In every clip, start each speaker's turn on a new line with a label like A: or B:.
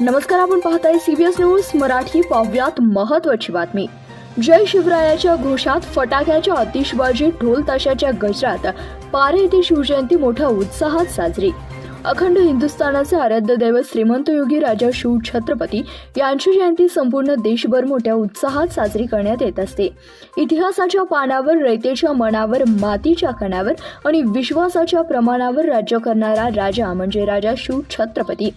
A: नमस्कार आपण पाहताय सीबीएस न्यूज मराठी पाहुयात महत्वाची बातमी. जय शिवरायाच्या घोषात फटाक्याच्या आतिषबाजी ढोल ताशाच्या गजरात पारे येथे शिवजयंती मोठ्या उत्साहात साजरी. अखंड हिंदुस्थानाचे आराध्य दैवत श्रीमंत योगी राजा शिव छत्रपती यांची जयंती संपूर्ण देशभर मोठ्या उत्साहात साजरी करण्यात येत असते. इतिहासाच्या पानावर रयतेच्या मनावर मातीच्या कणावर आणि विश्वासाच्या प्रमाणावर राज्य करणारा राजा म्हणजे राजा शिव छत्रपती.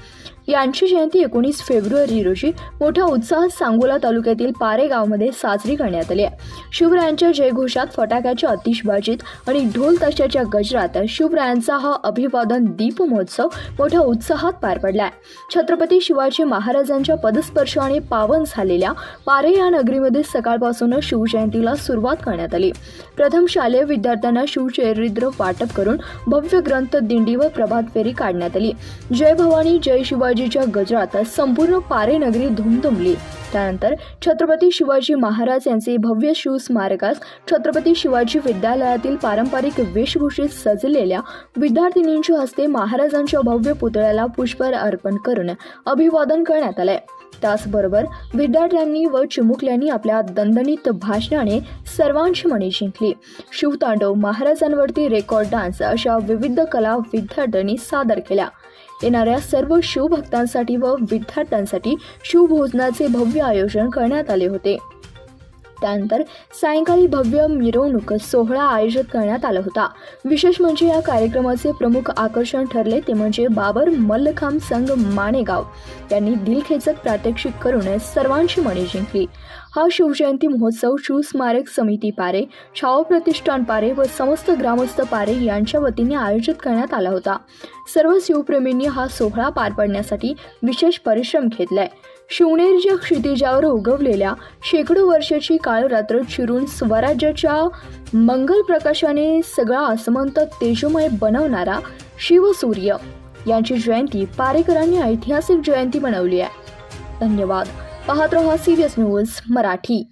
A: यांची जयंती एकोणीस फेब्रुवारी रोजी मोठ्या उत्साहात सांगोला तालुक्यातील पारे गावामध्ये साजरी करण्यात आली आहे. शिवरायांच्या जयघोषात फटाक्याच्या आतिषबाजीत आणि ढोल ताशाच्या गजरात शिवरायांचा हा अभिवादन दीप महोत्सव मोठ्या उत्साहात पार पडला आहे. छत्रपती शिवाजी महाराजांच्या पदस्पर्शाने पावन झालेल्या पारे या नगरीमध्ये सकाळपासूनच शिवजयंतीला सुरुवात करण्यात आली. प्रथम शालेय विद्यार्थ्यांना शिवचरित्र वाटप करून भव्य ग्रंथ दिंडी व प्रभात फेरी काढण्यात आली. जय भवानी जय शिवाजीच्या गजरात संपूर्ण पारे नगरी धुमधुमली. त्यानंतर छत्रपती शिवाजी महाराज यांचे भव्य शिव स्मारकास छत्रपती शिवाजी विद्यालयातील पारंपरिक वेशभूषेत सजलेल्या विद्यार्थिनींच्या हस्ते महाराजांच्या भव्य पुतळ्याला पुष्पहार अर्पण करून अभिवादन करण्यात आलंय. त्याचबरोबर विद्यार्थ्यांनी व चिमुकल्यांनी आपल्या दणदणीत भाषणाने सर्वांची मने जिंकली. शिवतांडव महाराजांवरती रेकॉर्ड डान्स अशा विविध कला विद्यार्थ्यांनी सादर केल्या. येणाऱ्या सर्व शिवभक्तांसाठी व विद्यार्थ्यांसाठी शिवभोजनाचे भव्य आयोजन करण्यात आले होते. त्यानंतर सायंकाळी भव्य मिरवणूक सोहळा आयोजित करण्यात आला होता. विशेष म्हणजे या कार्यक्रमाचे प्रमुख आकर्षण ठरले ते म्हणजे बाबर मल्लखांब संघ माणेगाव यांनी दिलखेचक प्रात्यक्षिक करून सर्वांची मने जिंकली. हा शिवजयंती महोत्सव शिवस्मारक समिती पारे छाव प्रतिष्ठान पारे व समस्त ग्रामस्थ पारे यांच्या वतीने आयोजित करण्यात आला होता. सर्व शिवप्रेमींनी हा सोहळा पार पाडण्यासाठी विशेष परिश्रम घेतलाय. शिवनेरीच्या क्षितिजावर उगवलेल्या शेकडो वर्षाची काळ रात्र चिरून स्वराज्याच्या मंगल प्रकाशाने सगळा आसमंत तेजोमय बनवणारा शिवसूर्य. यांची जयंती पारेकरांनी ऐतिहासिक जयंती बनवली आहे. धन्यवाद. पाहत रहा सिरियस न्यूज मराठी.